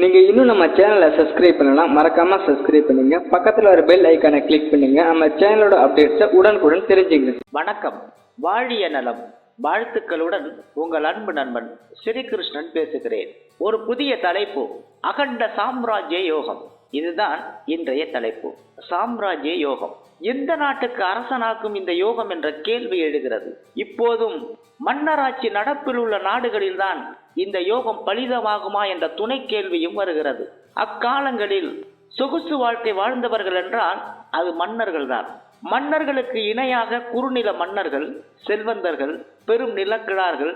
நீங்கள் இன்னும் நம்ம சேனலை சப்ஸ்கிரைப் பண்ணலாம் மறக்காம சப்ஸ்கிரைப் பண்ணுங்க. பக்கத்தில் ஒரு பெல் ஐக்கானை கிளிக் பண்ணுங்க. நம்ம சேனலோட அப்டேட்ஸை உடனுக்குடன் தெரிஞ்சுங்க வணக்கம். வாழிய நலம். வாழ்த்துக்களுடன் உங்கள் அன்பு நண்பன் ஸ்ரீகிருஷ்ணன் பேசுகிறேன். ஒரு புதிய தலைப்பு அகண்ட சாம்ராஜ்ய யோகம். இதுதான் இன்றைய தலைப்பு சாம்ராஜ்ய யோகம். எந்த நாட்டுக்கு அரசனாக்கும் இந்த யோகம் என்ற கேள்வி எழுகிறது. இப்போதும் மன்னராட்சி நடப்பில் உள்ள நாடுகளில்தான் இந்த யோகம் பலிதமாகுமா என்ற துணை கேள்வியும் வருகிறது. அக்காலங்களில் சொகுசு வாழ்க்கை வாழ்ந்தவர்கள் என்றால் அது மன்னர்கள் தான் மன்னர்களுக்கு இணையாக குறுநில மன்னர்கள் செல்வந்தர்கள் பெரும் நிலக்கிழார்கள்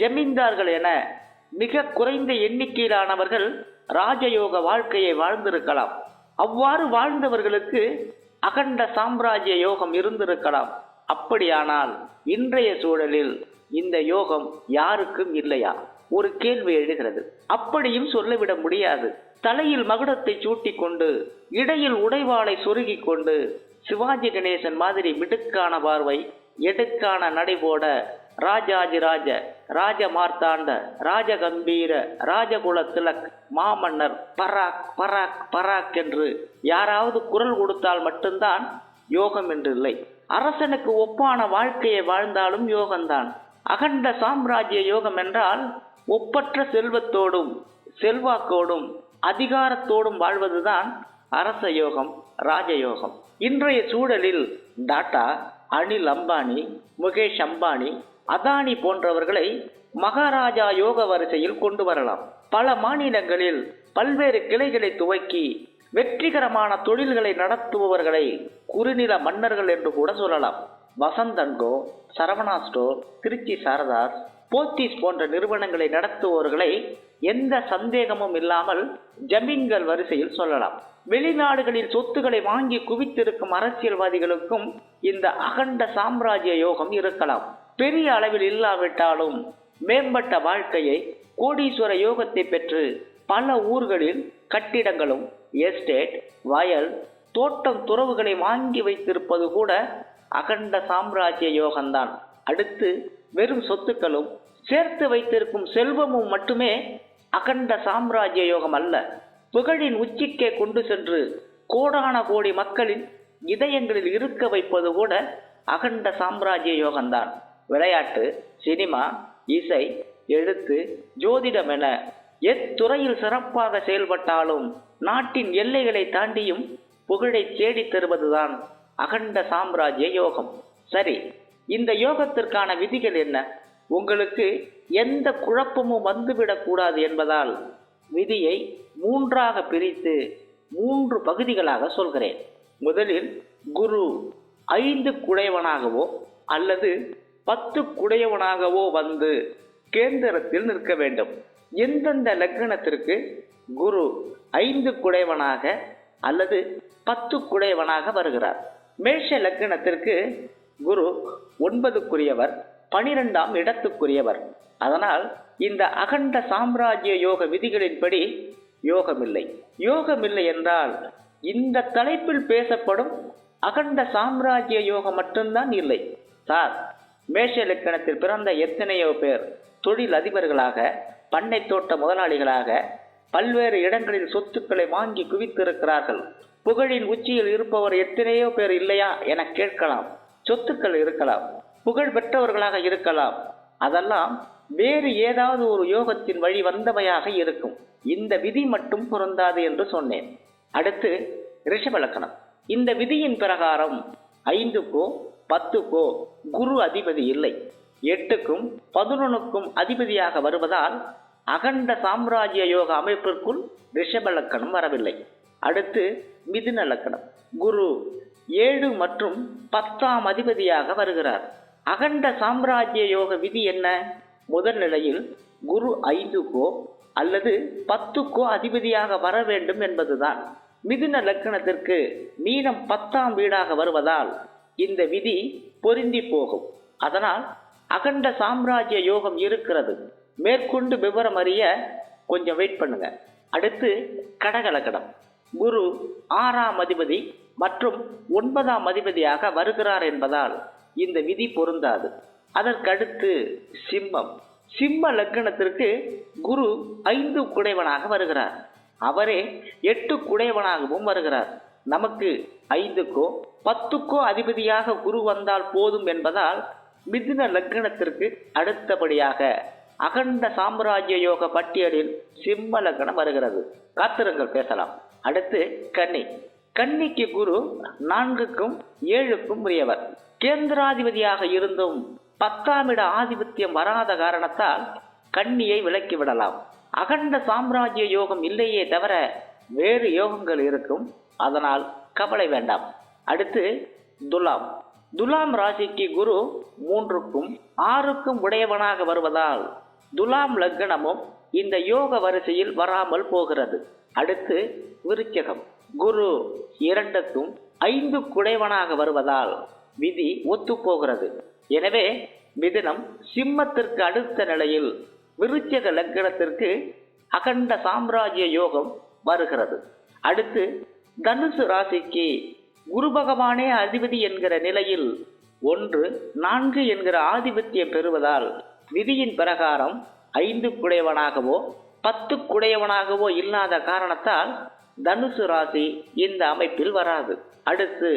ஜமீன்தார்கள் என மிக குறைந்த எண்ணிக்கையிலானவர்கள் ராஜயோக வாழ்க்கையை வாழ்ந்திருக்கலாம். அவ்வாறு வாழ்ந்தவர்களுக்கு அகண்ட சாம்ராஜ்ய யோகம் இருந்திருக்கலாம். அப்படியானால் இன்றைய சூழலில் இந்த யோகம் யாருக்கும் இல்லையா? ஒரு கேள்வி எழுகிறது. அப்படியும் சொல்லிவிட முடியாது. தலையில் மகுடத்தை சூட்டி கொண்டு இடையில் உடைவாளை சொருகிக் கொண்டு சிவாஜி கணேசன் மாதிரி மிடுக்கான பார்வை எடுக்கான நடைபோட ராஜாஜிராஜ ராஜ மார்த்தாண்ட ராஜகம்பீர ராஜகுல திலக் மாமன்னர் பராக் பராக் பராக் என்று யாராவது குரல் கொடுத்தால் மட்டும்தான் யோகம் என்று இல்லை. அரசனுக்கு ஒப்பான வாழ்க்கையை வாழ்ந்தாலும் யோகம்தான். அகண்ட சாம்ராஜ்ய யோகம் என்றால் ஒப்பற்ற செல்வத்தோடும் செல்வாக்கோடும் அதிகாரத்தோடும் வாழ்வதுதான் அரச யோகம் ராஜயோகம். இன்றைய சூழலில் டாட்டா அனில் அம்பானி முகேஷ் அம்பானி அதானி போன்றவர்களை மகாராஜா யோக வரிசையில் கொண்டு வரலாம். பல மாநிலங்களில் பல்வேறு கிளைகளை துவக்கி வெற்றிகரமான தொழில்களை நடத்துபவர்களை குறுநில மன்னர்கள் என்று கூட சொல்லலாம். வசந்தன்கோ சரவணா ஸ்டோர் திருச்சி சாரதாஸ் போத்தீஸ் போன்ற நிறுவனங்களை நடத்துவோர்களை எந்த சந்தேகமும் இல்லாமல் ஜமீன்கள் வரிசையில் சொல்லலாம். வெளிநாடுகளில் சொத்துக்களை வாங்கி குவித்திருக்கும் அரசியல்வாதிகளுக்கும் இந்த அகண்ட சாம்ராஜ்ய யோகம் இருக்கலாம். பெரிய அளவில் இல்லாவிட்டாலும் மேம்பட்ட வாழ்க்கையை கோடீஸ்வர யோகத்தை பெற்று பல ஊர்களில் கட்டிடங்களும் எஸ்டேட் வயல் தோட்டம் துறவுகளை வாங்கி வைத்திருப்பது கூட அகண்ட சாம்ராஜ்ய யோகம்தான். அடுத்து வெறும் சொத்துக்களும் சேர்த்து வைத்திருக்கும் செல்வமும் மட்டுமே அகண்ட சாம்ராஜ்ய யோகம் அல்ல. புகழின் உச்சிக்கே கொண்டு சென்று கோடான கோடி மக்களின் இதயங்களில் இருக்க வைப்பது கூட அகண்ட சாம்ராஜ்ய யோகம்தான். விளையாட்டு சினிமா இசை எழுத்து ஜோதிடம் என எத்துறையில் சிறப்பாக செயல்பட்டாலும் நாட்டின் எல்லைகளை தாண்டியும் புகழை தேடித் தருவதுதான் அகண்ட சாம்ராஜ்ய யோகம். சரி இந்த யோகத்திற்கான விதிகள் என்ன? உங்களுக்கு எந்த குழப்பமும் வந்துவிடக்கூடாது என்பதால் விதியை மூன்றாக பிரித்து மூன்று பகுதிகளாக சொல்கிறேன். முதலில் குரு ஐந்து குடையவனாகவோ அல்லது பத்து குடையவனாகவோ வந்து கேந்திரத்தில் நிற்க வேண்டும். எந்தெந்த லக்னத்திற்கு குரு ஐந்து குடையவனாக அல்லது பத்து குடையவனாக வருகிறார். மேஷ லக்னத்திற்கு குரு ஒன்பதுக்குரியவர் பனிரெண்டாம் இடத்துக்குரியவர். அதனால் இந்த அகண்ட சாம்ராஜ்ய யோக விதிகளின்படி யோகமில்லை. யோகமில்லை என்றால் இந்த தலைப்பில் பேசப்படும் அகண்ட சாம்ராஜ்ய யோகம் மட்டும்தான் இல்லை. சார் மேஷ இலக்கணத்தில் பிறந்த எத்தனையோ பேர் தொழில் அதிபர்களாக பண்ணை தோட்ட முதலாளிகளாக பல்வேறு இடங்களில் சொத்துக்களை வாங்கி குவித்திருக்கிறார்கள். புகழின் உச்சியில் இருப்பவர் எத்தனையோ பேர் இல்லையா என கேட்கலாம். சொத்துக்கள் இருக்கலாம். புகழ் பெற்றவர்களாக இருக்கலாம். அதெல்லாம் வேறு ஏதாவது ஒரு யோகத்தின் வழி வந்தவையாக இருக்கும். இந்த விதி மட்டும் பொருந்தாது என்று சொன்னேன். அடுத்து ரிஷபலக்கணம். இந்த விதியின் பிரகாரம் ஐந்துக்கோ பத்துக்கோ குரு அதிபதி இல்லை. எட்டுக்கும் பதினொன்னுக்கும் அதிபதியாக வருவதால் அகண்ட சாம்ராஜ்ய யோக அமைப்பிற்குள் ரிஷபலக்கணம் வரவில்லை. அடுத்து மிதுன லக்கணம். குரு ஏழு மற்றும் பத்தாம் அதிபதியாக வருகிறார். அகண்ட சாம்ராஜ்ய யோக விதி என்ன? முதல் நிலையில் குரு ஐந்துக்கோ அல்லது பத்துக்கோ அதிபதியாக வர வேண்டும் என்பதுதான். மிதுன லக்கணத்திற்கு மீனம் பத்தாம் வீடாக வருவதால் இந்த விதி பொருந்தி போகும். அதனால் அகண்ட சாம்ராஜ்ய யோகம் இருக்கிறது. மேற்கொண்டு விவரம் அறிய கொஞ்சம் வெயிட் பண்ணுங்க. அடுத்து கடகலக்கணம் குரு ஆறாம் அதிபதி மற்றும் ஒன்பதாம் அதிபதியாக வருகிறார் என்பதால் இந்த விதி பொருந்தாது. அதற்கடுத்து சிம்மம். சிம்ம லக்னத்திற்கு குரு ஐந்து குடைவனாக வருகிறார். அவரே எட்டு குடைவனாகவும் வருகிறார். நமக்கு ஐந்துக்கோ பத்துக்கோ அதிபதியாக குரு வந்தால் போதும் என்பதால் மிதுன லக்னத்திற்கு அடுத்தபடியாக அகண்ட சாம்ராஜ்ய யோக பட்டியலில் சிம்ம லக்னம் வருகிறது. காத்திரங்கள் பேசலாம். அடுத்து கன்னி. கன்னிக்கு குரு நான்குக்கும் ஏழுக்கும் உரியவர். கேந்திராதிபதியாக இருந்தும் பத்தாம் இட ஆதிபத்தியம் வராத காரணத்தால் கண்ணியை விலக்கிவிடலாம் அகண்ட சாம்ராஜ்ய யோகம் இல்லையே தவிர வேறு யோகங்கள் இருக்கும். அதனால் கவலை வேண்டாம். அடுத்து துலாம். துலாம் ராசிக்கு குரு மூன்றுக்கும் ஆறுக்கும் உடையவனாக வருவதால் துலாம் லக்னமும் இந்த யோக வரிசையில் வராமல் போகிறது. அடுத்து விருச்சகம். குரு இரண்டுக்கும் ஐந்து குடைவனாக வருவதால் விதி ஒத்துப்போகிறது. எனவே மிதுனம் சிம்மத்திற்கு அடுத்த நிலையில் விருச்சக லக்னத்திற்கு அகண்ட சாம்ராஜ்ய யோகம் வருகிறது. அடுத்து தனுசு ராசிக்கு குரு பகவானே அதிபதி என்கிற நிலையில் ஒன்று நான்கு என்கிற ஆதிபத்தியம் பெறுவதால் விதியின் பிரகாரம் ஐந்து குடையவனாகவோ பத்து குடையவனாகவோ இல்லாத காரணத்தால் தனுசு ராசி இந்த அமைப்பில் வராது. அடுத்து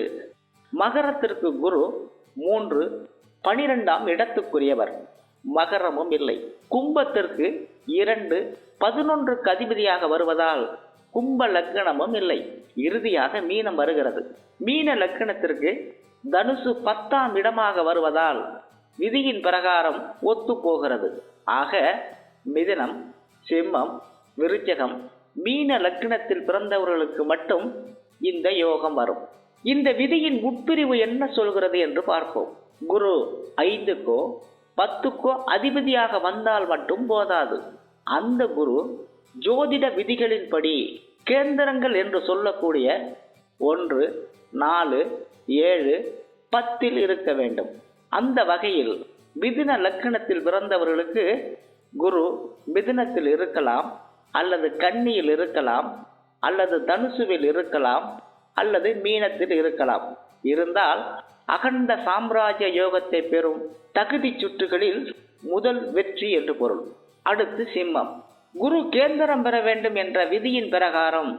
மகரத்திற்கு குரு மூன்று பனிரெண்டாம் இடத்துக்குரியவர். மகரமும் இல்லை. கும்பத்திற்கு இரண்டு பதினொன்று கதிபதியாக வருவதால் கும்ப லக்னமும் இல்லை. இறுதியாக மீனம் வருகிறது. மீன லக்னத்திற்கு தனுசு பத்தாம் இடமாக வருவதால் விதியின் பிரகாரம் ஒத்து போகிறது. ஆக மிதனம் சிம்மம் விருச்சகம் மீன லக்னத்தில் பிறந்தவர்களுக்கு மட்டும் இந்த யோகம் வரும். இந்த விதியின் உட்பிரிவு என்ன சொல்கிறது என்று பார்ப்போம். குரு ஐந்துக்கோ பத்துக்கோ அதிபதியாக வந்தால் மட்டும் போதாது. அந்த குரு ஜோதிட விதிகளின்படி கேந்திரங்கள் என்று சொல்லக்கூடிய ஒன்று நாலு ஏழு பத்தில் இருக்க வேண்டும். அந்த வகையில் மிதின லக்கணத்தில் பிறந்தவர்களுக்கு குரு மிதினத்தில் இருக்கலாம் அல்லது கன்னியில் இருக்கலாம் அல்லது தனுசுவில் இருக்கலாம் அல்லது மீனத்தில் இருக்கலாம். இருந்தால் அகண்ட சாம்ராஜ்ய யோகத்தை பெறும் தகுதி சுற்றுகளில் முதல் வெற்றி என்று பொருள். அடுத்து சிம்மம். குரு கேந்திரம் பெற வேண்டும் என்ற விதியின் பிரகாரம்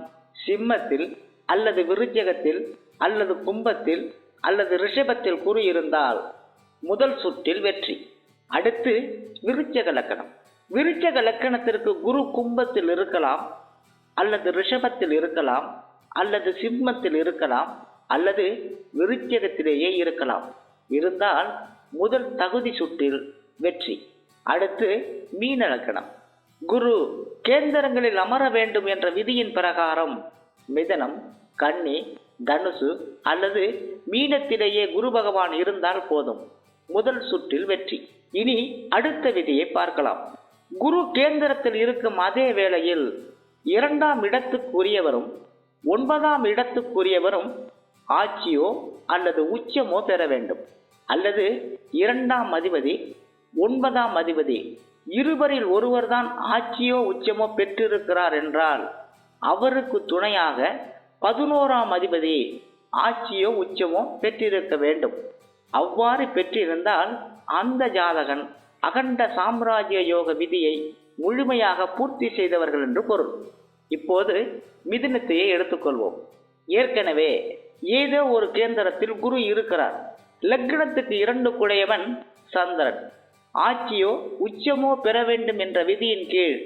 சிம்மத்தில் அல்லது விருச்சகத்தில் அல்லது கும்பத்தில் அல்லது ரிஷபத்தில் குரு இருந்தால் முதல் சுற்றில் வெற்றி. அடுத்து விருச்சக லக்கணம். விருச்சக லக்கணத்திற்கு குரு கும்பத்தில் இருக்கலாம் அல்லது ரிஷபத்தில் இருக்கலாம் அல்லது சிம்மத்தில் இருக்கலாம் அல்லது விருச்சகத்திலேயே இருக்கலாம். இருந்தால் முதல் தகுதி சுற்றில் வெற்றி. அடுத்து மீன லக்கணம். குரு கேந்திரங்களில் அமர வேண்டும் என்ற விதியின் பிரகாரம் மிதனம் கன்னி தனுசு அல்லது மீனத்திலேயே குரு பகவான் இருந்தால் போதும். முதல் சுற்றில் வெற்றி. இனி அடுத்த விதியை பார்க்கலாம். குரு கேந்திரத்தில் இருக்கும் அதே வேளையில் இரண்டாம் இடத்துக்குரியவரும் ஒன்பதாம் இடத்துக்குரியவரும் ஆட்சியோ அல்லது உச்சமோ பெற வேண்டும். அல்லது இரண்டாம் அதிபதி ஒன்பதாம் அதிபதி இருவரில் ஒருவர்தான் ஆட்சியோ உச்சமோ பெற்றிருக்கிறார் என்றால் அவருக்கு துணையாக பதினோராம் அதிபதி ஆட்சியோ உச்சமோ பெற்றிருக்க வேண்டும். அவ்வாறு பெற்றிருந்தால் அந்த ஜாதகன் அகண்ட சாம்ராஜ்ய யோக விதியை முழுமையாக பூர்த்தி செய்தவர்கள் என்று பொருள். இப்போது மிதுனத்தையே எடுத்துக்கொள்வோம். ஏற்கனவே ஏதோ ஒரு கேந்திரத்தில் குரு இருக்கிறார். லக்னத்துக்கு இரண்டு குடையவன் சந்திரன். ஆட்சியோ உச்சமோ பெற வேண்டும் என்ற விதியின் கீழ்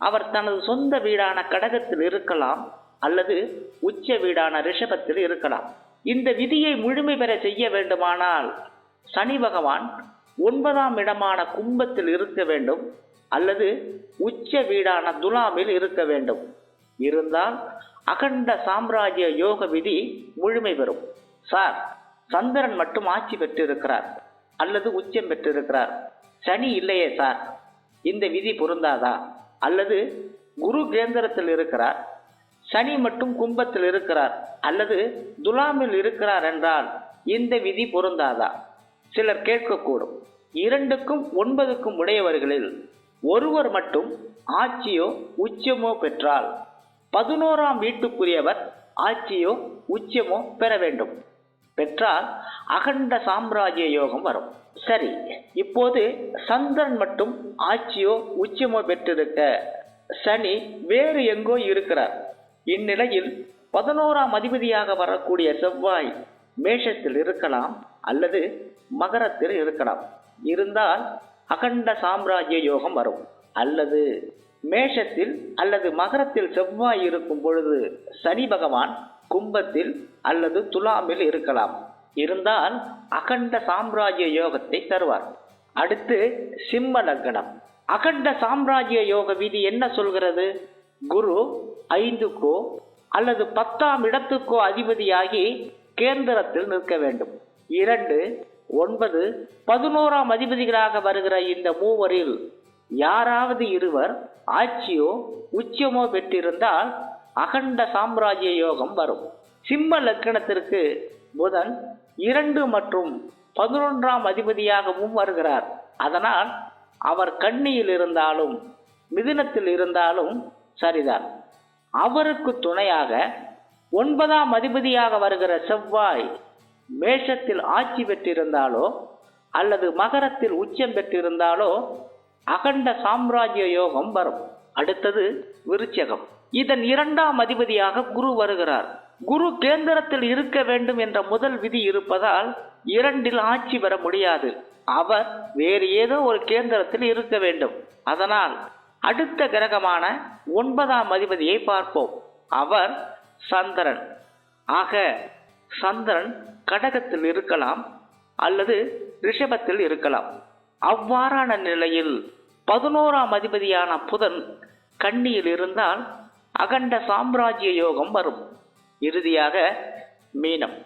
அவர் தனது சொந்த வீடான கடகத்தில் இருக்கலாம் அல்லது உச்ச வீடான ரிஷபத்தில் இருக்கலாம். இந்த விதியை முழுமை பெற செய்ய வேண்டுமானால் சனி பகவான் ஒன்பதாம் இடமான கும்பத்தில் இருக்க வேண்டும் அல்லது உச்ச வீடான துலாமில் இருக்க வேண்டும். இருந்தால் அகண்ட சாம்ராஜ்ய யோக விதி முழுமை பெறும். சார் சந்திரன் மட்டும் ஆட்சி பெற்றிருக்கிறார் அல்லது உச்சம் பெற்றிருக்கிறார். சனி இல்லையே சார். இந்த விதி பொருந்தாதா? அல்லது குரு கேந்திரத்தில் இருக்கிறார். சனி மட்டும் கும்பத்தில் இருக்கிறார் அல்லது துலாமில் இருக்கிறார் என்றால் இந்த விதி பொருந்தாதா? சிலர் கேட்கக்கூடும். இரண்டுக்கும் ஒன்பதுக்கும் உடையவர்களில் ஒருவர் மட்டும் ஆட்சியோ உச்சமோ பெற்றால் பதினோராம் வீட்டுக்குரியவர் ஆட்சியோ உச்சமோ பெற வேண்டும். பெற்றால் அகண்ட சாம்ராஜ்ய யோகம் வரும். சரி இப்போது சந்திரன் மட்டும் ஆட்சியோ உச்சமோ பெற்றிருக்க சனி வேறு எங்கோ இருக்கிறார். இந்நிலையில் பதினோராம் அதிபதியாக வரக்கூடிய செவ்வாய் மேஷத்தில் இருக்கலாம் அல்லது மகரத்தில் இருக்கலாம். இருந்தால் அகண்ட சாம்ராஜ்ய யோகம் வரும். அல்லது மேஷத்தில் அல்லது மகரத்தில் செவ்வாய் இருக்கும் பொழுது சனி பகவான் கும்பத்தில் அல்லது துலாமில் இருக்கலாம். இருந்தால் அகண்ட சாம்ராஜ்ய யோகத்தை தருவார். அடுத்து சிம்ம லக்னம். அகண்ட சாம்ராஜ்ய யோக விதி என்ன சொல்கிறது? குரு ஐந்துக்கோ அல்லது பத்தாம் இடத்துக்கோ அதிபதியாகி கேந்திரத்தில் நிற்க வேண்டும். இரண்டு ஒன்பது பதினோராம் அதிபதிகளாக வருகிற இந்த மூவரில் யாராவது இருவர் ஆட்சியோ உச்சமோ பெற்றிருந்தால் அகண்ட சாம்ராஜ்ய யோகம் வரும். சிம்ம லக்கணத்திற்கு புதன் இரண்டு மற்றும் பதினொன்றாம் அதிபதியாகவும் வருகிறார். அதனால் அவர் கண்ணியில் இருந்தாலும் மிதுனத்தில் இருந்தாலும் சரிதான். அவருக்கு துணையாக ஒன்பதாம் அதிபதியாக வருகிற செவ்வாய் மேஷத்தில் ஆட்சி பெற்றிருந்தாலோ அல்லது மகரத்தில் உச்சம் பெற்றிருந்தாலோ அகண்ட சாம்ராஜ்ய யோகம் வரும். அடுத்தது விருச்சகம். இதன் இரண்டாம் அதிபதியாக குரு வருகிறார். குரு கேந்திரத்தில் இருக்க வேண்டும் என்ற முதல் விதி இருப்பதால் இரண்டில் ஆட்சி பெற முடியாது. அவர் வேறு ஏதோ ஒரு கேந்திரத்தில் இருக்க வேண்டும். அதனால் அடுத்த கிரகமான ஒன்பதாம் அதிபதியை பார்ப்போம். அவர் சந்திரன். ஆக சந்திரன் கடகத்தில் இருக்கலாம் அல்லது ரிஷபத்தில் இருக்கலாம். அவ்வாறான நிலையில் பதினோராம் அதிபதியான புதன் கன்னியில் இருந்தால் அகண்ட சாம்ராஜ்ய யோகம் வரும். இறுதியாக மீனம்.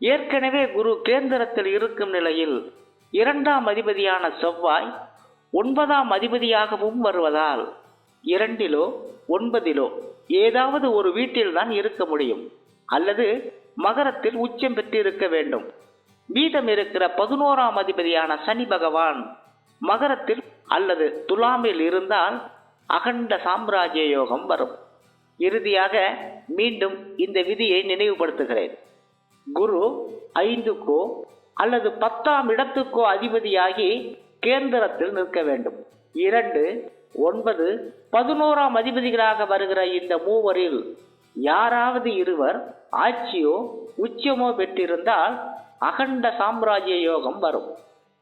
ஏற்கனவே குரு கேந்திரத்தில் இருக்கும் நிலையில் இரண்டாம் அதிபதியான செவ்வாய் ஒன்பதாம் அதிபதியாகவும் வருவதால் இரண்டிலோ ஒன்பதிலோ ஏதாவது ஒரு வீட்டில்தான் இருக்க முடியும். அல்லது மகரத்தில் உச்சம் பெற்றிருக்க வேண்டும். மீதம் இருக்கிற பதினோராம் அதிபதியான சனி பகவான் மகரத்தில் அல்லது துலாமில் இருந்தால் அகண்ட சாம்ராஜ்ய யோகம் வரும். இறுதியாக மீண்டும் இந்த விதியை நினைவுபடுத்துகிறேன். குரு ஐந்துக்கோ அல்லது பத்தாம் இடத்துக்கோ அதிபதியாகி கேந்திரத்தில் நிற்க வேண்டும். இரண்டு ஒன்பது பதினோராம் அதிபதிகளாக வருகிற இந்த மூவரில் யாராவது இருவர் ஆட்சியோ உச்சமோ பெற்றிருந்தால் அகண்ட சாம்ராஜ்ய யோகம் வரும்.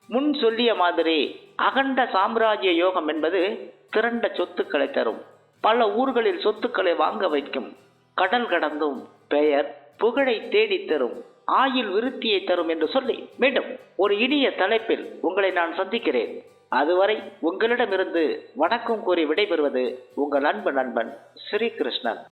முன் சொல்லிய மாதிரி அகண்ட சாம்ராஜ்ய யோகம் என்பது திரண்ட சொத்துக்களை தரும். பல ஊர்களில் சொத்துக்களை வாங்க வைக்கும். கடல் கடந்தும் பெயர் புகழை தேடித் தரும். ஆயுள் விருத்தியை தரும் என்று சொல்லி மீண்டும் ஒரு இனிய தலைப்பில் உங்களை நான் சந்திக்கிறேன். அதுவரை உங்களிடமிருந்து வணக்கம் கூறி விடைபெறுவது உங்கள் அன்பு நண்பன் ஸ்ரீகிருஷ்ணன்.